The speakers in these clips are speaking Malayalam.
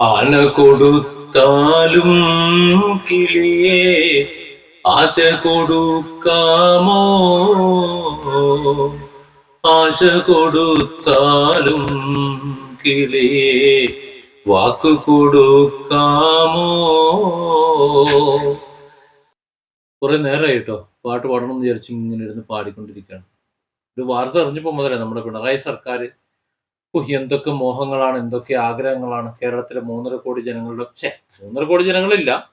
ആന കൊടുത്താലും കിളിയെ ആശ കൊടുക്കാമോ? ആശ കൊടുത്താലും കിളിയെ വാക്ക് കൊടുക്കാമോ? കുറെ നേരമായി കേട്ടോ പാട്ട് പാടണം എന്ന് വിചാരിച്ച് ഇങ്ങനെ ഇരുന്ന് പാടിക്കൊണ്ടിരിക്കുകയാണ്. ഒരു വാർത്ത അറിഞ്ഞപ്പോൾ മുതലേ നമ്മുടെ പിണറായി സർക്കാർ എന്തൊക്കെ മോഹങ്ങളാണ് എന്തൊക്കെ ആഗ്രഹങ്ങളാണ് കേരളത്തിലെ മൂന്നര കോടി ജനങ്ങളുടെ ഛേ മൂന്നര കോടി ജനങ്ങളില്ല.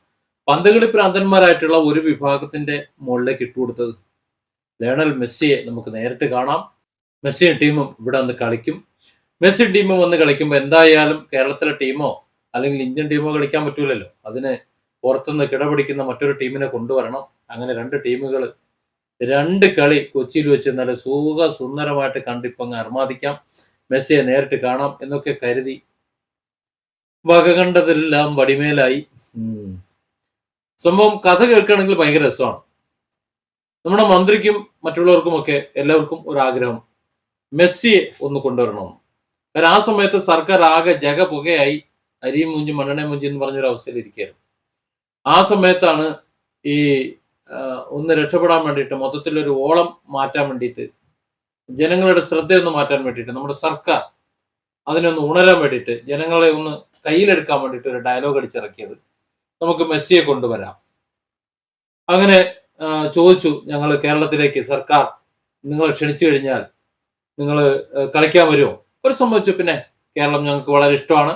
പന്തുകളി പ്രാന്തന്മാരായിട്ടുള്ള ഒരു വിഭാഗത്തിന്റെ മുകളിലേക്ക് ഇട്ടുകൊടുത്തത് ലയണൽ മെസ്സിയെ നമുക്ക് നേരിട്ട് കാണാം. മെസ്സിയും ടീമും ഇവിടെ വന്ന് കളിക്കും. മെസ്സി ടീമും വന്ന് കളിക്കുമ്പോൾ എന്തായാലും കേരളത്തിലെ ടീമോ അല്ലെങ്കിൽ ഇന്ത്യൻ ടീമോ കളിക്കാൻ പറ്റൂലല്ലോ. അതിന് പുറത്തുനിന്ന് കിടപിടിക്കുന്ന മറ്റൊരു ടീമിനെ കൊണ്ടുവരണം. അങ്ങനെ രണ്ട് ടീമുകൾ രണ്ട് കളി കൊച്ചിയിൽ വെച്ച് നല്ല സുഖ സുന്ദരമായിട്ട് കണ്ടിപ്പങ്ങ് അർമാദിക്കാം. മെസ്സിയെ നേരിട്ട് കാണാം എന്നൊക്കെ കരുതി വക കണ്ടതെല്ലാം വടിമേലായി. സംഭവം കഥ കേൾക്കുകയാണെങ്കിൽ ഭയങ്കര രസമാണ്. നമ്മുടെ മന്ത്രിക്കും മറ്റുള്ളവർക്കുമൊക്കെ എല്ലാവർക്കും ഒരു ആഗ്രഹം മെസ്സിയെ ഒന്ന് കൊണ്ടുവരണമെന്ന് കാരണം ആ സമയത്ത് സർക്കാർ ആകെ ജഗ പുകയായി അരിയും മുഞ്ചും മണ്ണെണ്ണയും മുഞ്ചി എന്ന് പറഞ്ഞൊരു അവസ്ഥയിൽ ഇരിക്കുകയായിരുന്നു. ആ സമയത്താണ് ഈ ഒന്ന് രക്ഷപ്പെടാൻ വേണ്ടിയിട്ട് മൊത്തത്തിലൊരു ഓളം മാറ്റാൻ വേണ്ടിയിട്ട് ജനങ്ങളുടെ ശ്രദ്ധയൊന്ന് മാറ്റാൻ വേണ്ടിയിട്ട് നമ്മുടെ സർക്കാർ അതിനൊന്ന് ഉണരാൻ വേണ്ടിയിട്ട് ജനങ്ങളെ ഒന്ന് കയ്യിലെടുക്കാൻ വേണ്ടിയിട്ട് ഒരു ഡയലോഗ് അടിച്ചിറക്കിയത്. നമുക്ക് മെസ്സിയെ കൊണ്ടുവരാം. അങ്ങനെ ചോദിച്ചു ഞങ്ങൾ കേരളത്തിലേക്ക് സർക്കാർ നിങ്ങൾ ക്ഷണിച്ചു കഴിഞ്ഞാൽ നിങ്ങൾ കളിക്കാൻ വരുമോ? ഒരു സംഭവിച്ചു പിന്നെ കേരളം ഞങ്ങൾക്ക് വളരെ ഇഷ്ടമാണ്.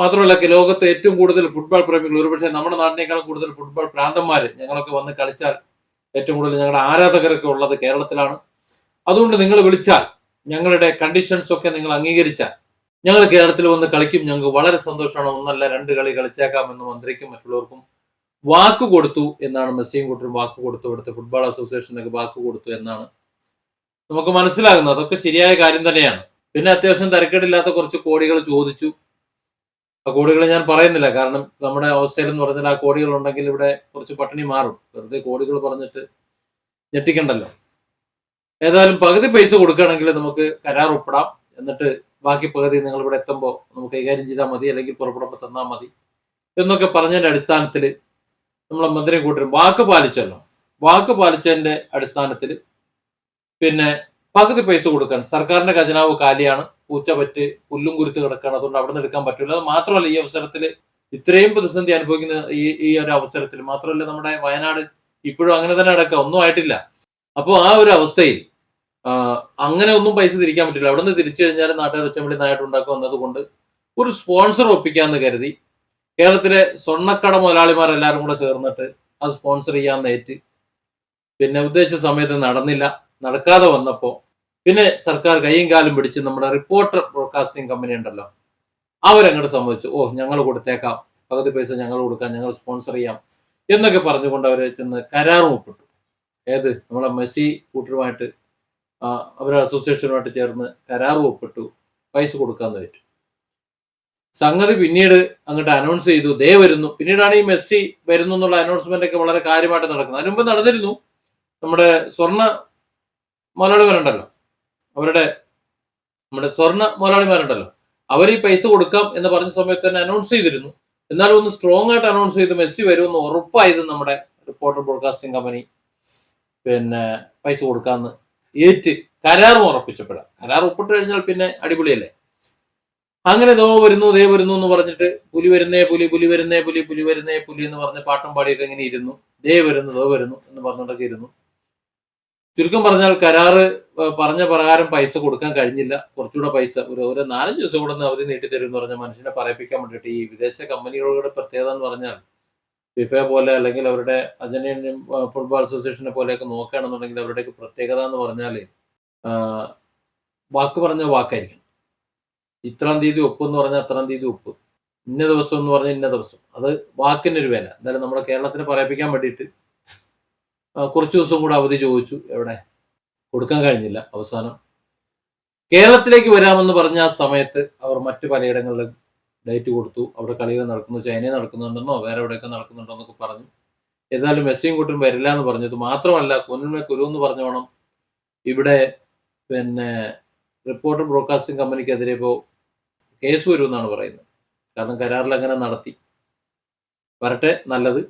മാത്രമല്ല ലോകത്തെ ഏറ്റവും കൂടുതൽ ഫുട്ബോൾ പ്രേമികൾ ഒരുപക്ഷെ നമ്മുടെ നാടിനേക്കാളും കൂടുതൽ ഫുട്ബോൾ പ്രാന്തന്മാർ ഞങ്ങളൊക്കെ വന്ന് കളിച്ചാൽ ഏറ്റവും കൂടുതൽ ഞങ്ങളുടെ ആരാധകരൊക്കെ ഉള്ളത് കേരളത്തിലാണ്. അതുകൊണ്ട് നിങ്ങൾ വിളിച്ചാൽ ഞങ്ങളുടെ കണ്ടീഷൻസ് ഒക്കെ നിങ്ങൾ അംഗീകരിച്ചാൽ ഞങ്ങൾ കേരളത്തിൽ വന്ന് കളിക്കും ഞങ്ങൾക്ക് വളരെ സന്തോഷമാണ്. ഒന്നല്ല രണ്ട് കളി കളിച്ചേക്കാമെന്ന് മന്ത്രിക്കും മറ്റുള്ളവർക്കും വാക്ക് കൊടുത്തു എന്നാണ് മെസ്സിയും കൂട്ടരും വാക്ക് കൊടുത്തു. ഇവിടുത്തെ ഫുട്ബോൾ അസോസിയേഷനൊക്കെ വാക്ക് കൊടുത്തു എന്നാണ് നമുക്ക് മനസ്സിലാകുന്നത്. അതൊക്കെ ശരിയായ കാര്യം തന്നെയാണ്. പിന്നെ അത്യാവശ്യം തരക്കേടില്ലാത്ത കുറച്ച് കോടികൾ ചോദിച്ചു. ആ കോടികൾ ഞാൻ പറയുന്നില്ല. കാരണം നമ്മുടെ അവസ്ഥയിൽ എന്ന് പറഞ്ഞാൽ ആ കോടികൾ ഉണ്ടെങ്കിൽ ഇവിടെ കുറച്ച് പട്ടിണി മാറും. വെറുതെ കോടികൾ പറഞ്ഞിട്ട് ഞെട്ടിക്കണ്ടല്ലോ. ഏതായാലും പകുതി പൈസ കൊടുക്കുകയാണെങ്കിൽ നമുക്ക് കരാർ ഒപ്പിടാം എന്നിട്ട് ബാക്കി പകുതി നിങ്ങൾ ഇവിടെ എത്തുമ്പോൾ നമുക്ക് കൈകാര്യം ചെയ്താൽ മതി അല്ലെങ്കിൽ പുറപ്പെടുമ്പോൾ തന്നാൽ മതി എന്നൊക്കെ പറഞ്ഞതിന്റെ അടിസ്ഥാനത്തിൽ നമ്മളെ മന്ത്രിയും കൂട്ടരും വാക്ക് പാലിച്ചല്ലോ. വാക്ക് പാലിച്ചതിന്റെ അടിസ്ഥാനത്തിൽ പിന്നെ പകുതി പൈസ കൊടുക്കാൻ. സർക്കാരിന്റെ ഖജനാവ് കാലിയാണ്. പൂച്ച പറ്റ് പുല്ലും കുരുത്ത് കിടക്കുകയാണ്. അതുകൊണ്ട് അവിടെ നിന്ന് എടുക്കാൻ പറ്റില്ല അത് മാത്രമല്ല ഈ അവസരത്തിൽ ഇത്രയും പ്രതിസന്ധി അനുഭവിക്കുന്ന ഈ ഈ ഒരു അവസരത്തിൽ മാത്രമല്ല നമ്മുടെ വയനാട് ഇപ്പോഴും അങ്ങനെ തന്നെ അടക്കം ഒന്നും ആയിട്ടില്ല. അപ്പോൾ ആ ഒരു അവസ്ഥയിൽ അങ്ങനെ ഒന്നും പൈസ തിരിക്കാൻ പറ്റില്ല. അവിടെ നിന്ന് തിരിച്ചു കഴിഞ്ഞാൽ നാട്ടുകാർ ഒച്ചമ്പിളി ഉണ്ടാക്കുക എന്നതുകൊണ്ട് ഒരു സ്പോൺസർ ഒപ്പിക്കാന്ന് കരുതി കേരളത്തിലെ സ്വർണക്കട മുതലാളിമാർ എല്ലാവരും കൂടെ ചേർന്നിട്ട് അത് സ്പോൺസർ ചെയ്യാൻ ഏറ്റ്. പിന്നെ ഉദ്ദേശിച്ച സമയത്ത് നടന്നില്ല. നടക്കാതെ വന്നപ്പോൾ പിന്നെ സർക്കാർ കൈയും കാലും പിടിച്ച് നമ്മുടെ റിപ്പോർട്ടർ ബ്രോഡ്കാസ്റ്റിംഗ് കമ്പനി ഉണ്ടല്ലോ അവരങ്ങോട്ട് സമ്മതിച്ചു. ഓ ഞങ്ങൾ കൊടുത്തേക്കാം. പകുതി പൈസ ഞങ്ങൾ കൊടുക്കാം. ഞങ്ങൾ സ്പോൺസർ ചെയ്യാം. എന്നൊക്കെ പറഞ്ഞുകൊണ്ട് അവർ ചെന്ന് കരാറും ഒപ്പിട്ടു. ഏത്? നമ്മളെ മെസ്സി കൂട്ടരുമായിട്ട് അവരുടെ അസോസിയേഷനുമായിട്ട് ചേർന്ന് കരാർ ഒപ്പിട്ടു. പൈസ കൊടുക്കാന്ന് പറ്റും. സംഗതി പിന്നീട് അങ്ങോട്ട് അനൗൺസ് ചെയ്തു. ദേ വരുന്നു. പിന്നീടാണ് ഈ മെസ്സി വരുന്നു എന്നുള്ള അനൗൺസ്മെന്റ് ഒക്കെ വളരെ കാര്യമായിട്ട് നടക്കുന്നത്. അതിനുമ്പ് നടന്നിരുന്നു. നമ്മുടെ സ്വർണ മുതലാളിമാരുണ്ടല്ലോ അവരുടെ നമ്മുടെ സ്വർണ മുതലാളിമാരുണ്ടല്ലോ അവർ ഈ പൈസ കൊടുക്കാം എന്ന് പറഞ്ഞ സമയത്ത് തന്നെ അനൗൺസ് ചെയ്തിരുന്നു. എന്നാലും ഒന്ന് സ്ട്രോങ് ആയിട്ട് അനൗൺസ് ചെയ്ത് മെസ്സി വരുമെന്ന് ഉറപ്പായത് നമ്മുടെ റിപ്പോർട്ടർ ബ്രോഡ്കാസ്റ്റിംഗ് കമ്പനി പിന്നെ പൈസ കൊടുക്കാന്ന് ഏറ്റ് കരാറും ഉറപ്പിച്ചപ്പോഴാണ് കരാർ ഒപ്പിട്ട് കഴിഞ്ഞാൽ പിന്നെ അടിപൊളിയല്ലേ? അങ്ങനെ ദോ വരുന്നു ദേ വരുന്നു എന്ന് പറഞ്ഞിട്ട് പുലി വരുന്നേ പുലി പുലി വരുന്നേ പുലി പുലി വരുന്നേ പുലി എന്ന് പറഞ്ഞ് പാട്ടും പാടിയൊക്കെ ഇങ്ങനെ ഇരുന്നു. ദേ വരുന്നു ദോ വരുന്നു എന്ന് പറഞ്ഞുകൊണ്ടൊക്കെ ഇരുന്നു. ചുരുക്കം പറഞ്ഞാൽ കരാറ് പറഞ്ഞ പ്രകാരം പൈസ കൊടുക്കാൻ കഴിഞ്ഞില്ല. കുറച്ചുകൂടെ പൈസ ഒരു ഒരു നാലഞ്ച് ദിവസം കൂടെ അവർ നീട്ടിത്തരും എന്ന് പറഞ്ഞ മനുഷ്യനെ പറയിപ്പിക്കാൻ വേണ്ടിയിട്ട് ഈ വിദേശ കമ്പനികളുടെ പ്രത്യേകത എന്ന് പറഞ്ഞാൽ ഫിഫ പോലെ അല്ലെങ്കിൽ അവരുടെ അർജന്റീൻ ഫുട്ബോൾ അസോസിയേഷനെ പോലെയൊക്കെ നോക്കുകയാണെന്നുണ്ടെങ്കിൽ അവരുടെയൊക്കെ പ്രത്യേകത എന്ന് പറഞ്ഞാൽ വാക്ക് പറഞ്ഞ വാക്കായിരിക്കും ഇത്രാം തീയതി ഒപ്പ് എന്ന് പറഞ്ഞാൽ അത്രാം തീയതി ഉപ്പ് ഇന്ന ദിവസം എന്ന് പറഞ്ഞാൽ ഇന്ന ദിവസം. അത് വാക്കിനൊരു വില. എന്തായാലും നമ്മുടെ കേരളത്തിന് പറയിപ്പിക്കാൻ വേണ്ടിയിട്ട് കുറച്ച് ദിവസം കൂടെ അവധി ചോദിച്ചു. എവിടെ? കൊടുക്കാൻ കഴിഞ്ഞില്ല. അവസാനം. കേരളത്തിലേക്ക് വരാമെന്ന് പറഞ്ഞ ആ സമയത്ത് അവർ മറ്റു പലയിടങ്ങളിലും ഡേറ്റ് കൊടുത്തു. അവിടെ കളികൾ നടക്കുന്നു. ചൈനയിൽ നടക്കുന്നുണ്ടെന്നോ വേറെ എവിടെയൊക്കെ നടക്കുന്നുണ്ടോ എന്നൊക്കെ പറഞ്ഞു. ഏതായാലും മെസ്സിയും കൂട്ടും വരില്ല എന്ന് പറഞ്ഞത് മാത്രമല്ല കുന്നിന്മേ കുരു എന്ന് പറഞ്ഞോണം ഇവിടെ പിന്നെ റിപ്പോർട്ടർ ബ്രോഡ്കാസ്റ്റിംഗ് കമ്പനിക്കെതിരെ ഇപ്പോൾ കേസ് വരുമെന്നാണ് പറയുന്നത്. കാരണം കരാറിൽ അങ്ങനെ നടത്തി. വരട്ടെ നല്ലത്.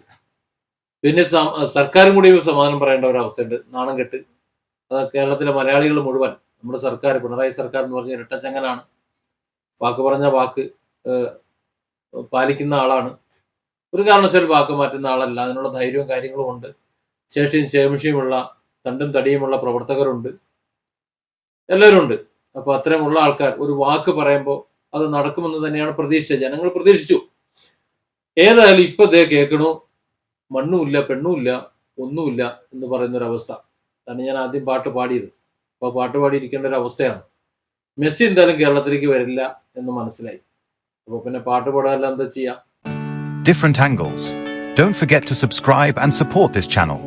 പിന്നെ സർക്കാരും കൂടി സമാധാനം പറയേണ്ട ഒരു അവസ്ഥയുണ്ട്. നാണം കെട്ട്. അത് കേരളത്തിലെ മലയാളികൾ മുഴുവൻ. നമ്മുടെ സർക്കാർ പിണറായി സർക്കാർ എന്ന് പറഞ്ഞ ഇരട്ടച്ചങ്ങനാണ്. വാക്ക് പറഞ്ഞ വാക്ക്. പാലിക്കുന്ന ആളാണ്. ഒരു കാരണവശാലും വാക്ക് മാറ്റുന്ന ആളല്ല. അതിനുള്ള ധൈര്യവും കാര്യങ്ങളും ഉണ്ട്. ശേഷിയും ശേമിഷിയുമുള്ള തണ്ടും തടിയുമുള്ള പ്രവർത്തകരുണ്ട്. എല്ലാവരും ഉണ്ട് അപ്പൊ അത്തരമുള്ള ആൾക്കാർ ഒരു വാക്ക് പറയുമ്പോൾ അത് നടക്കുമെന്ന് തന്നെയാണ് പ്രതീക്ഷിച്ചത് ജനങ്ങൾ പ്രതീക്ഷിച്ചു. ഏതായാലും ഇപ്പൊ ദേ കേൾക്കണു മണ്ണുമില്ല പെണ്ണുമില്ല ഒന്നുമില്ല എന്ന് പറയുന്ന ഒരു അവസ്ഥ അതാണ് ഞാൻ ആദ്യം പാട്ട് പാടിയത്. അപ്പോൾ പാട്ട് പാടിയിരിക്കേണ്ട ഒരു അവസ്ഥയാണ് മെസ്സി എന്തായാലും കേരളത്തിലേക്ക് വരില്ല എന്ന് മനസ്സിലായി. അപ്പോൾ പിന്നെ പാട്ട് പാടാനല്ല എന്താ ചെയ്യാം different angles. Don't forget to subscribe and support this channel.